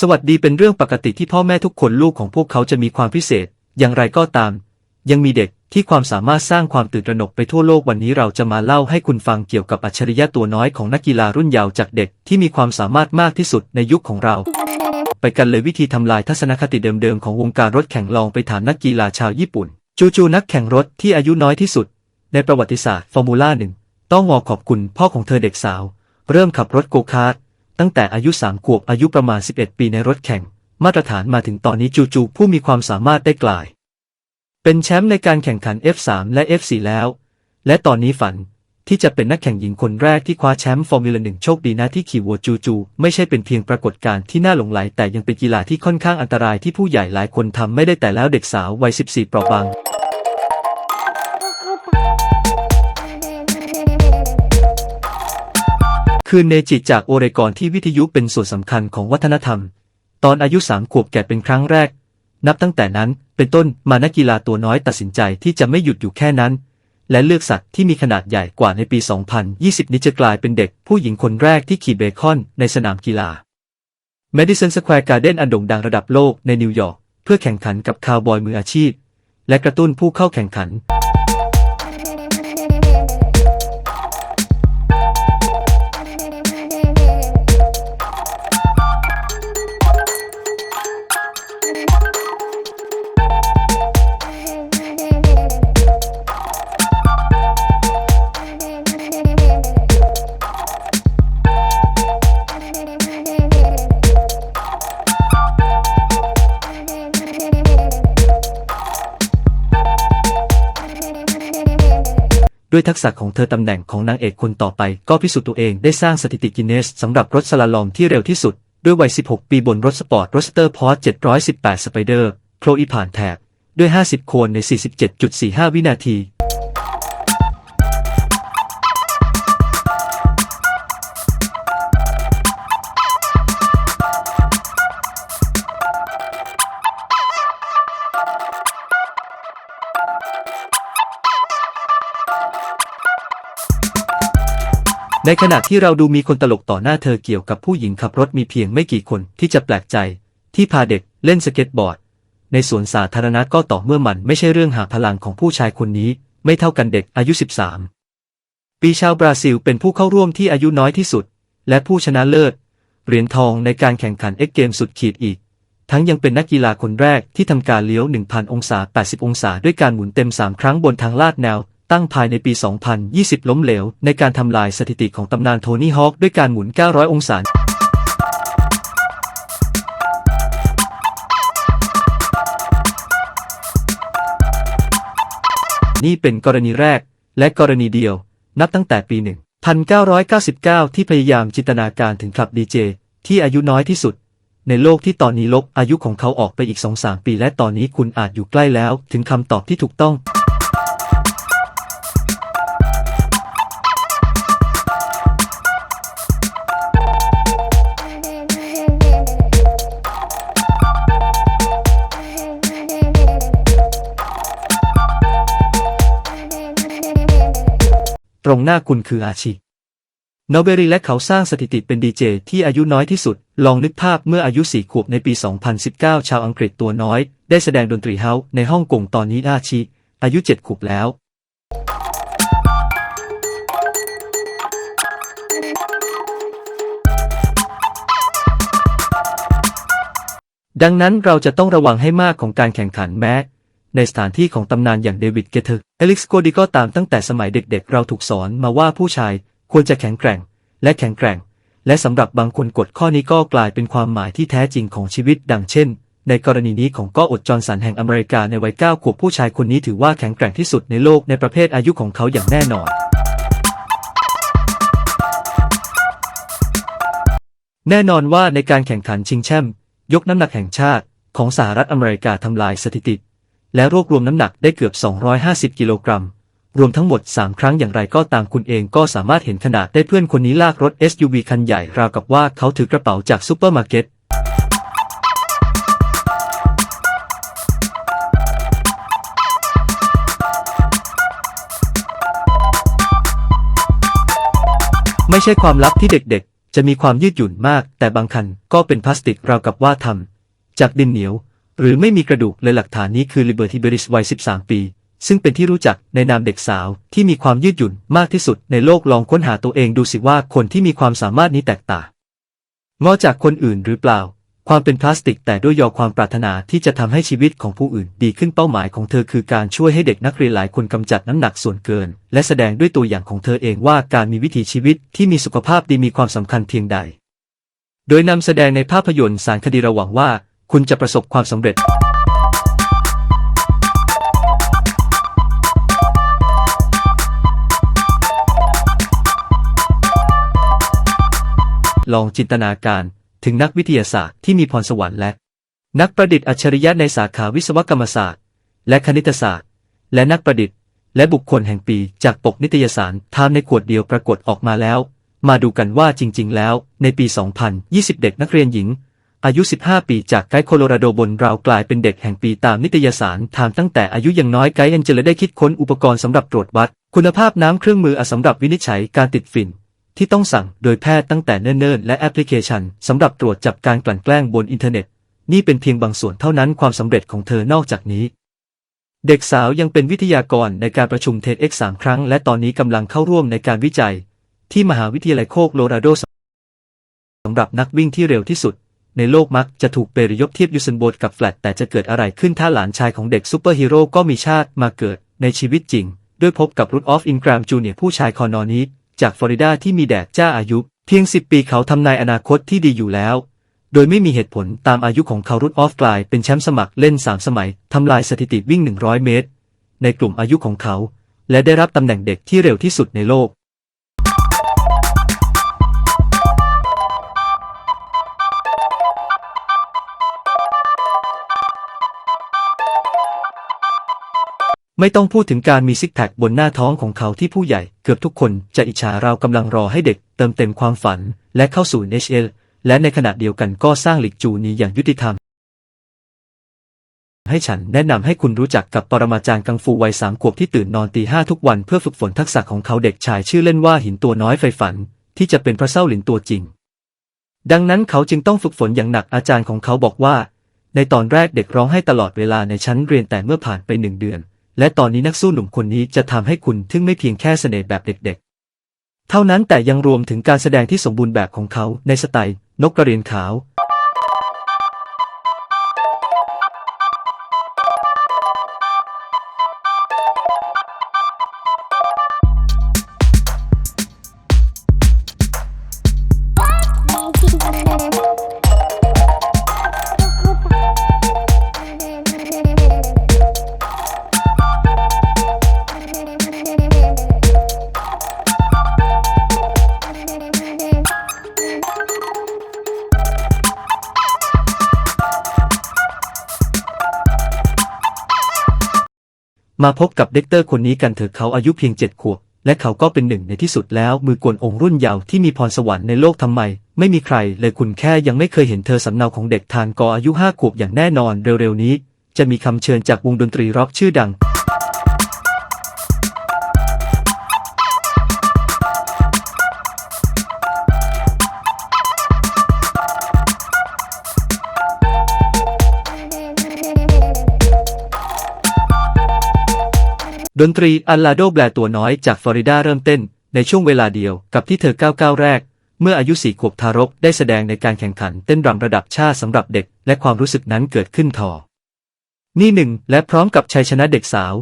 สวัสดีเป็นเรื่องปกติที่พ่อแม่ทุกคนลูกของพวกเขาจะมีความพิเศษ อย่างไรก็ตาม ยังมีเด็กที่ความสามารถสร้างความตื่นตระหนกไปทั่วโลกวันนี้เราจะมาเล่าให้คุณฟังเกี่ยวกับอัจฉริยะตัวน้อยของนักกีฬารุ่นเยาว์จากเด็กที่มีความสามารถมากที่สุดในยุคของเรา ไปกันเลยวิธีทำลายทัศนคติเดิมๆของวงการรถแข่งลองไปถามนักกีฬาชาวญี่ปุ่น จูๆนักแข่งรถที่อายุน้อยที่สุด ในประวัติศาสตร์ฟอร์มูล่าหนึ่งต้องงอขอบคุณพ่อของเธอเด็กสาว เริ่มขับรถโกคาร์ท ตั้งแต่อายุ3ขวบอายุประมาณ 11 ปีในรถแข่ง มาตรฐานมาถึงตอนนี้จูๆผู้มีความสามารถได้กลาย เป็นแชมป์ในการแข่งขัน F3 และ F4 แล้ว และตอนนี้ฝันที่จะเป็นนักแข่งหญิงคนแรกที่คว้าแชมป์ฟอร์มูลาหนึ่งโชคดีนะที่ขี่วัวจูจู ไม่ใช่เป็นเพียงปรากฏการณ์ที่น่าหลงไหลแต่ยังเป็นกีฬาที่ค่อนข้างอันตรายที่ผู้ใหญ่หลายคนทำไม่ได้แต่แล้วเด็กสาววัย 14 เปราะบาง คือเนจิจากโอเรกอนที่วิทยุเป็นส่วนสำคัญของวัฒนธรรม ตอนอายุสามขวบแก่เป็นครั้งแรก นับตั้งแต่นั้นเป็นต้นมานักกีฬาตัวน้อยตัดสินใจที่จะไม่หยุดอยู่แค่นั้น และเลือกสัตว์ที่มีขนาดใหญ่กว่าในปี 2020 นี้จะกลายเป็นเด็กผู้หญิงคนแรกที่ขี่เบคอนในสนามกีฬา Madison Square Garden อันโด่งดังระดับโลกในนิวยอร์กเพื่อแข่งขันกับคาวบอยมืออาชีพ และกระตุ้นผู้เข้าแข่งขัน ด้วยทักษะของเธอตำแหน่งของนางเอกคนต่อไป ก็พิสูจน์ตัวเองได้สร้างสถิติกินเนสสำหรับรถสลาลอมที่เร็วที่สุด ด้วยวัย 16 ปีบนรถสปอร์ตรถสเตอร์พอร์ต718 สไปเดอร์โคลอีผ่านแถบด้วย 50 โคนใน 47.45 วินาที ในขณะที่เราดูมีคนตลกต่อหน้าเธอเกี่ยวกับผู้หญิงขับรถมีเพียงไม่กี่คนที่จะแปลกใจ ที่พาเด็กเล่นสเก็ตบอร์ด ในสวนสาธารณะก็ต่อเมื่อมันไม่ใช่เรื่องหาพลังของผู้ชายคนนี้ ไม่เท่ากันเด็กอายุ 13 ปีชาวบราซิลเป็นผู้เข้าร่วมที่อายุน้อยที่สุด และผู้ชนะเลิศ เหรียญทองในการแข่งขันเอ็กเกมสุดขีดอีก ทั้งยังเป็นนักกีฬาคนแรกที่ทำการเลี้ยว 1,000 องศา 80 องศาด้วยการหมุนเต็ม 3 ครั้งบนทางลาดแนว ตั้งภายในปี 2020 ล้มเหลว ในการทำลายสถิติของตำนานโทนี่ฮอคด้วยการหมุน 900 องศานี่เป็นกรณีแรก และกรณีเดียว นับตั้งแต่ปี 1999 ที่พยายามจินตนาการถึงคลับดีเจที่อายุน้อยที่สุด ในโลกที่ตอนนี้ลบอายุของเขาออกไปอีก2-3ปี และตอนนี้คุณอาจอยู่ใกล้แล้ว ถึงคำตอบที่ถูกต้อง ตรงหน้าคุณคืออาชีนเบรีและเขาสร้างสถิติเป็นดีเจที่อายุน้อยที่สุด ลองนึกภาพเมื่ออายุสี่ขวบในปี 2019 ชาวอังกฤษตัวน้อย ได้แสดงดนตรีเฮาส์ในฮ่องกงตอนนี้อาชีอายุเจ็ดขวบแล้วดังนั้นเราจะต้องระวังให้มากของการแข่งขันแม้ ในสถานที่ของตำนานอย่างเดวิดเกเทอร์เอลิกซ์โกดีก็ตามตั้งแต่สมัยเด็กๆ เราถูกสอนมาว่าผู้ชายควรจะแข็งแกร่ง และแข็งแกร่ง และสำหรับบางคนกฎข้อนี้ก็กลายเป็นความหมายที่แท้จริงของชีวิตดังเช่น ในกรณีนี้ของก็อดจอร์นสันแห่งอเมริกาในวัยเก้าขวบผู้ชายคนนี้ถือว่าแข็งแกร่งที่สุดในโลกในประเภทอายุของเขาอย่างแน่นอนแน่นอนว่าในการแข่งขันชิงแชมป์ยกน้ำหนักแห่งชาติของสหรัฐอเมริกาทำลายสถิติ และรวบรวมน้ำหนักได้เกือบ 250 กิโลกรัม รวมทั้งหมด 3 ครั้งอย่างไรก็ตามคุณเองก็สามารถเห็นขนาดได้เพื่อนคนนี้ลากรถ SUV คันใหญ่ราวกับว่าเขาถือกระเป๋าจากซูเปอร์มาร์เก็ตไม่ใช่ความลับที่เด็กๆ จะมีความยืดหยุ่นมาก แต่บางคันก็เป็นพลาสติกราวกับว่าทำจากดินเหนียว หรือไม่มีกระดูกเลยหลักฐานนี้คือ Liberty Beris วัย 13 ปี ซึ่งเป็นที่รู้จักในนามเด็กสาวที่มีความยืดหยุ่นมากที่สุดในโลกลองค้นหาตัวเองดูสิว่าคนที่มีความสามารถนี้แตกต่างงอจากคนอื่นหรือเปล่า ความเป็นพลาสติกแต่ด้วยยอความปรารถนาที่จะทำให้ชีวิตของผู้อื่นดีขึ้นเป้าหมายของเธอคือการช่วยให้เด็กนักเรียนหลายคนกำจัดน้ำหนักส่วนเกิน และแสดงด้วยตัวอย่างของเธอเองว่าการมีวิถีชีวิตที่มีสุขภาพดีมีความสำคัญเพียงใด โดยนำแสดงในภาพยนตร์สารคดีระหวังว่า คุณจะประสบความสำเร็จลองจินตนาการถึงนักวิทยาศาสตร์ที่มีพรสวรรค์และ นักประดิษฐ์อัจฉริยะในสาขาวิศวกรรมศาสตร์ และคณิตศาสตร์ และนักประดิษฐ์ และบุคคลแห่งปีจากปกนิตยสารไทม์ในขวดเดียวปรากฏออกมาแล้ว มาดูกันว่าจริง ๆ แล้ว ในปี 2020เด็กนักเรียนหญิง อายุ 15 ปีจากไกด์โคโลราโดบนราวกลายเป็นเด็กแห่งปีตามนิตยสารทม์ตั้งแต่อายุยังน้อยไกด์แอนเจลได้คิดค้นอุปกรณ์สำหรับตรวจวัด คุณภาพน้ำเครื่องมืออสำหรับวินิจฉัยการติดฝิ่น ที่ต้องสั่งโดยแพทย์ตั้งแต่เนิ่นๆและแอปพลิเคชันสำหรับตรวจจับการกลั่นแกล้งบนอินเทอร์เน็ต นี่เป็นเพียงบางส่วนเท่านั้นความสำเร็จของเธอนอกจากนี้ เด็กสาวยังเป็นวิทยากรในการประชุม TEDx สามครั้ง และตอนนี้กำลังเข้าร่วมในการวิจัย ที่มหาวิทยาลัยโคกโลราโดสำหรับนักวิ่งที่เร็วที่สุด ในโลกมักจะถูกเปรียบเทียบยูเซนโบลต์กับแฟลตแต่จะเกิดอะไรขึ้นถ้าหลานชายของเด็กซูเปอร์ฮีโร่ก็มีชาติมาเกิดในชีวิตจริง ด้วยพบกับรูทออฟอินกรามจูเนียผู้ชายคอนอนี้ จากฟลอริดาที่มีแดดจ้าอายุ เพียง 10 ปีเขาทำนายอนาคตที่ดีอยู่แล้ว โดยไม่มีเหตุผลตามอายุของเขารุดออฟกลายเป็นแชมป์สมัครเล่น 3 สมัยทำลายสถิติวิ่ง 100 เมตร ในกลุ่มอายุของเขา และได้รับตำแหน่งเด็กที่เร็วที่สุดในโลก ไม่ต้องพูดถึงการมีซิกแพคบนหน้าท้องของเขาที่ผู้ใหญ่เกือบทุกคนจะอิจฉาเรากำลังรอให้เด็กเติมเต็มความฝันและเข้าสู่ NHL และในขณะเดียวกันก็สร้างหลีกจูนี้อย่างยุติธรรม ให้ฉันแนะนำให้คุณรู้จักกับปรมาจารย์กังฟูวัยสามขวบที่ตื่นนอนตีห้าทุกวันเพื่อฝึกฝนทักษะของเขาเด็กชายชื่อเล่นว่าหินตัวน้อยไฟฝัน ที่จะเป็นพระเศร้าหลินตัวจริง ดังนั้นเขาจึงต้องฝึกฝนอย่างหนักอาจารย์ของเขาบอกว่า ในตอนแรกเด็กร้องไห้ตลอดเวลาในชั้นเรียนแต่เมื่อผ่านไปหนึ่งเดือน และตอนนี้นักสู้หนุ่มคนนี้จะทำให้คุณทึ่งไม่เพียงแค่เสน่ห์แบบเด็กๆ เท่านั้นแต่ยังรวมถึงการแสดงที่สมบูรณ์แบบของเขาในสไตล์ นกกระเรียนขาว มาพบกับเด็กเตอร์คนนี้กันเถอะเขาอายุเพียงเจ็ดขวบและเขาก็เป็นหนึ่งในที่สุดแล้วมือกวนองค์รุ่นยาวที่มีพรสวรรค์ในโลกทำไม ไม่มีใครเลยคุณแค่ยังไม่เคยเห็นเธอสำเนาของเด็กทานกออายุห้าขวบอย่างแน่นอนเร็วๆนี้ จะมีคำเชิญจากวงดนตรีร็อกชื่อดัง ดนตรีอัลลาโดแบลตัวน้อยจากฟลอริดาเริ่มเต้น ในช่วงเวลาเดียวกับที่เธอก้าวก้าวแรก เมื่ออายุสี่ขวบทารกได้แสดงในการแข่งขันเต้นรำระดับชาติสำหรับเด็ก และความรู้สึกนั้นเกิดขึ้นทอ นี่หนึ่งและพร้อมกับชัยชนะเด็กสาว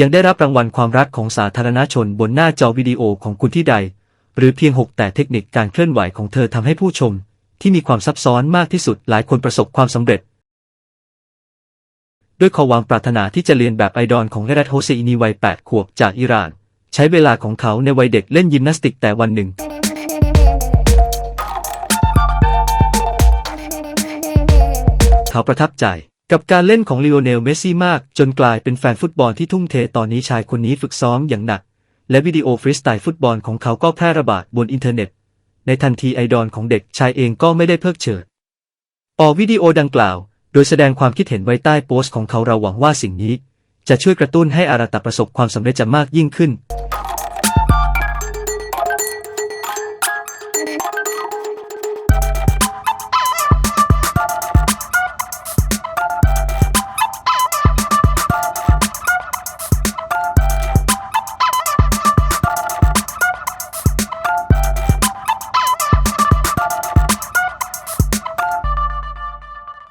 ยังได้รับรางวัลความรักของสาธารณชนบนหน้าจอวิดีโอของคุณที่ใด หรือเพียงหกแต่เทคนิคการเคลื่อนไหวของเธอทำให้ผู้ชม ที่มีความซับซ้อนมากที่สุดหลายคนประสบความสำเร็จ ด้วยความปรารถนาที่จะเรียนแบบไอดอลของเรดัตโฮเซอินีวัย 8 ขวบจากอิหร่าน ใช้เวลาของเขาในวัยเด็กเล่นยิมนาสติกแต่วันหนึ่ง เขาประทับใจกับการเล่นของลีโอเนล เมสซี่มาก จนกลายเป็นแฟนฟุตบอลที่ทุ่มเทตอนนี้ชายคนนี้ฝึกซ้อมอย่างหนัก และวิดีโอฟรีสไตล์ฟุตบอลของเขาก็แพร่ระบาดบนอินเทอร์เน็ต ในทันทีไอดอลของเด็กชายเองก็ไม่ได้เพิกเฉิดออกวิดีโอดังกล่าว โดยแสดงความคิดเห็นไว้ใต้โพสต์ของเขาเราหวังว่าสิ่งนี้ จะช่วยกระตุ้นให้อาราตะประสบความสำเร็จจะมากยิ่งขึ้น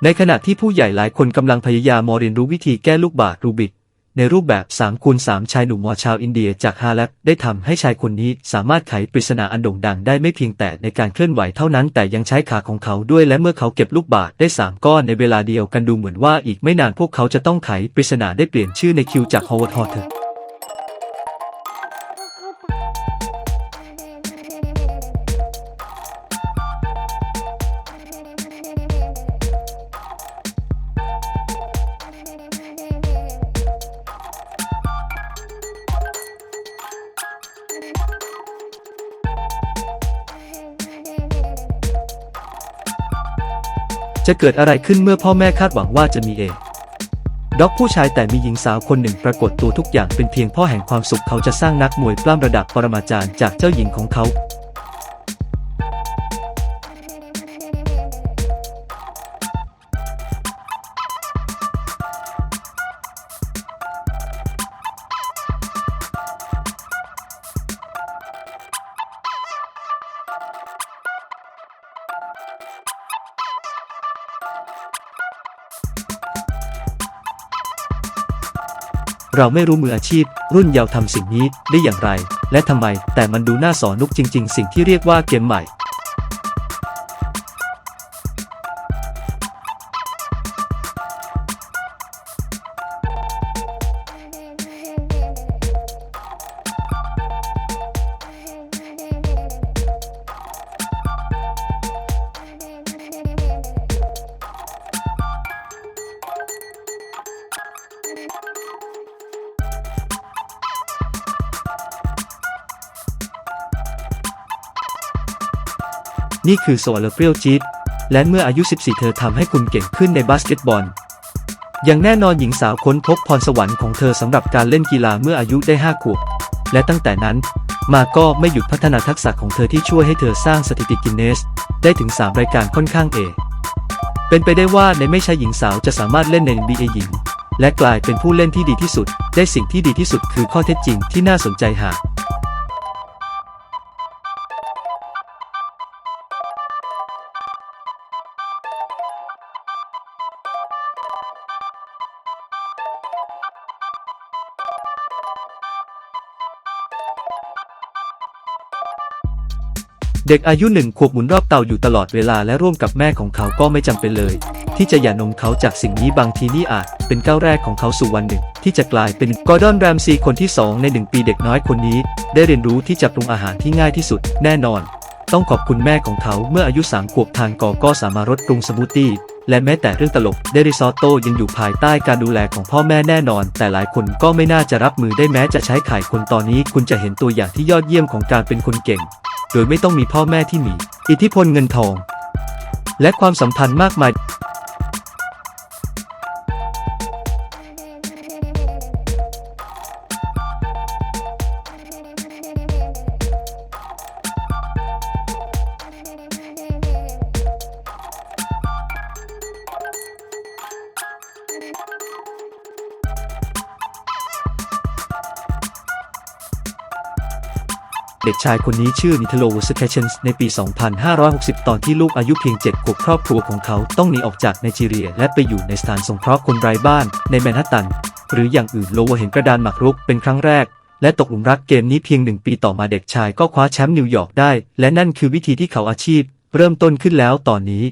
ในขณะที่ผู้ใหญ่หลายคนกำลังพยายามมเรียนรู้วิธีแก้ลูกบาศก์รูบิก ในรูปแบบ3คูณ3ชายหนุ่มมอชาวอินเดียจากฮาเลปได้ทำให้ชายคนนี้สามารถไขปริศนาอันโด่งดังได้ไม่เพียงแต่ในการเคลื่อนไหวเท่านั้น แต่ยังใช้ขาของเขาด้วยและเมื่อเขาเก็บลูกบาศก์ได้ 3 ก้อนในเวลาเดียวกันดูเหมือนว่าอีกไม่นานพวกเขาจะต้องไขปริศนาได้เปลี่ยนชื่อในคิวจากฮอวาร์ดฮอเทอร์ จะเกิดอะไรขึ้นเมื่อพ่อแม่คาดหวังว่าจะมีเอด็อกผู้ชายแต่มีหญิงสาวคนหนึ่งปรากฏตัวทุกอย่างเป็นเพียงพ่อแห่งความสุขเขาจะสร้างนักมวยปล้ำระดับปรมาจารย์จากเจ้าหญิงของเขา เราไม่รู้มืออาชีพ รุ่นเยาว์ทำสิ่งนี้ได้อย่างไร และทำไม แต่มันดูน่าสอนนุกจริง ๆ สิ่งที่เรียกว่าเกมใหม่ นี่คือโซลเปรียวจีดและเมื่ออายุ 14 เธอทำให้คุณเก่งขึ้นในบาสเกตบอล อย่างแน่นอนหญิงสาวค้นพบพรสวรรค์ของเธอสำหรับการเล่นกีฬาเมื่ออายุได้ 5 ขวบ และตั้งแต่นั้นมาก็ไม่หยุดพัฒนาทักษะของเธอที่ช่วยให้เธอสร้างสถิติกินเนส ได้ถึง 3 รายการค่อนข้างเอ เป็นไปได้ว่าในไม่ใช่หญิงสาวจะสามารถเล่นใน NBA หญิง และกลายเป็นผู้เล่นที่ดีที่สุด ได้สิ่งที่ดีที่สุดคือข้อเท็จจริงที่น่าสนใจหาก เด็กอายุหนึ่งขวบหมุนรอบเตาอยู่ตลอดเวลาและร่วมกับแม่ของเขาก็ไม่จำเป็นเลย ที่จะหย่านมเขาจากสิ่งนี้บางทีนี่อาจเป็นก้าวแรกของเขาสู่วันหนึ่ง ที่จะกลายเป็นกอร์ดอนแรมซีคนที่ 2 ในหนึ่งปีเด็กน้อยคนนี้ ได้เรียนรู้ที่จะปรุงอาหารที่ง่ายที่สุด แน่นอน ต้องขอบคุณแม่ของเขาเมื่ออายุสามขวบทางกอก็สามารถรดปรุงสมูทตี้และแม้แต่เรื่องตลกเดริซอโต้ยังอยู่ภายใต้การดูแลของพ่อแม่แน่นอน แต่หลายคนก็ไม่น่าจะรับมือได้แม้จะใช้ไข่คนตอนนี้ คุณจะเห็นตัวอย่างที่ยอดเยี่ยมของการเป็นคนเก่ง โดยไม่ต้องมีพ่อแม่ที่มี อิทธิพลเงินทอง และความสัมพันธ์มากมาย ด็กชายคนนี้ชื่อนิทโลวสเคชนส์ในปี 2560 ตอนที่ลูกอายุเพียง 7 ขวบครอบครัวของเขาต้องหนีออกจากไนจีเรีย และไปอยู่ในสถานสงเคราะห์คนไร้บ้านในแมนฮัตตัน หรืออย่างอื่นโลวเห็นกระดานหมากรุกเป็นครั้งแรก และตกหลุมรักเกมนี้เพียงหนึ่งปีต่อมาเด็กชายก็คว้าแชมป์นิวยอร์กได้ และนั่นคือวิธีที่เขาอาชีพ เริ่มต้นขึ้นแล้วตอนนี้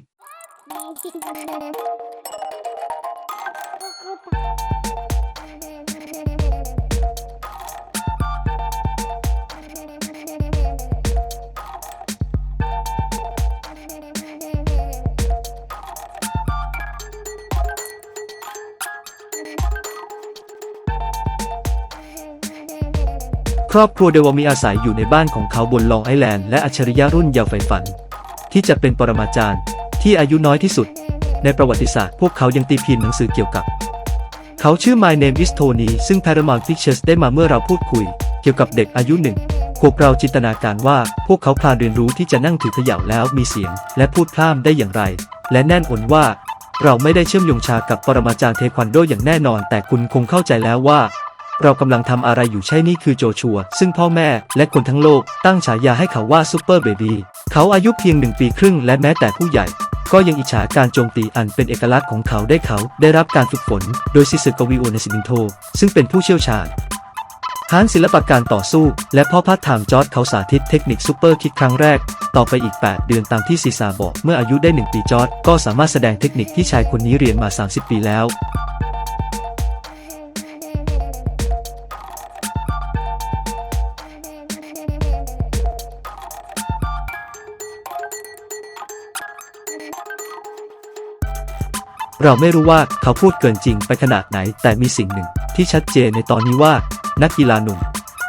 ครอบครัวเดวอมีอาศัยอยู่ในบ้านของเขาบนลองไอแลนด์และอัจฉริยะรุ่นเยาว์ใฝ่ฝัน ที่จะเป็นปรมาจารย์ที่อายุน้อยที่สุด ในประวัติศาสตร์พวกเขายังตีพิมพ์หนังสือเกี่ยวกับ เขาชื่อ My Name is Tony ซึ่ง Paramount Pictures ได้มาเมื่อเราพูดคุย เกี่ยวกับเด็กอายุหนึ่งขวบเราจินตนาการว่าพวกเขาพลานเรียนรู้ที่จะนั่งถือเขย่าแล้วมีเสียง และพูดพร่ำได้อย่างไร และแน่นอนว่า เราไม่ได้เชื่อมโยงชากับปรมาจารย์เทควันโดอย่างแน่นอน แต่คุณคงเข้าใจแล้วว่า เรากำลังทำอะไรอยู่ใช่นี่คือโจชัว ซึ่งพ่อแม่และคนทั้งโลกตั้งฉายาให้เขาว่าซูเปอร์เบบีเขาอายุเพียงหนึ่งปีครึ่งและแม้แต่ผู้ใหญ่ ก็ยังอิจฉาการโจมตีอันเป็นเอกลักษณ์ของเขาได้เขา ได้รับการฝึกฝน โดยซิสึกวีโอเนซิมินโท ซึ่งเป็นผู้เชี่ยวชาญฮานศิลปะการต่อสู้ และพ่อพาร์ทไทม์จอร์ดเขาสาธิตเทคนิคซูเปอร์คิกครั้งแรก ต่อไปอีก 8 เดือนตามที่ซีซาบอก เมื่ออายุได้ 1 ปีจอร์ดก็สามารถแสดงเทคนิคที่ชายคนนี้เรียนมา 30 ปีแล้ว เราไม่รู้ว่าเขาพูดเกินจริงไปขนาดไหน แต่มีสิ่งหนึ่งที่ชัดเจนในตอนนี้ว่า นักกีฬาหนุ่ม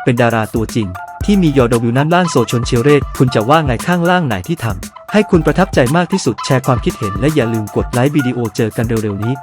เป็นดาราตัวจริง ที่มียอดวิวนั้นล่างโซชนเชียเรตคุณจะว่าไงข้างล่างไหนที่ทำให้คุณประทับใจมากที่สุดแชร์ความคิดเห็นและอย่าลืมกดไลค์วิดีโอเจอกันเร็วๆนี้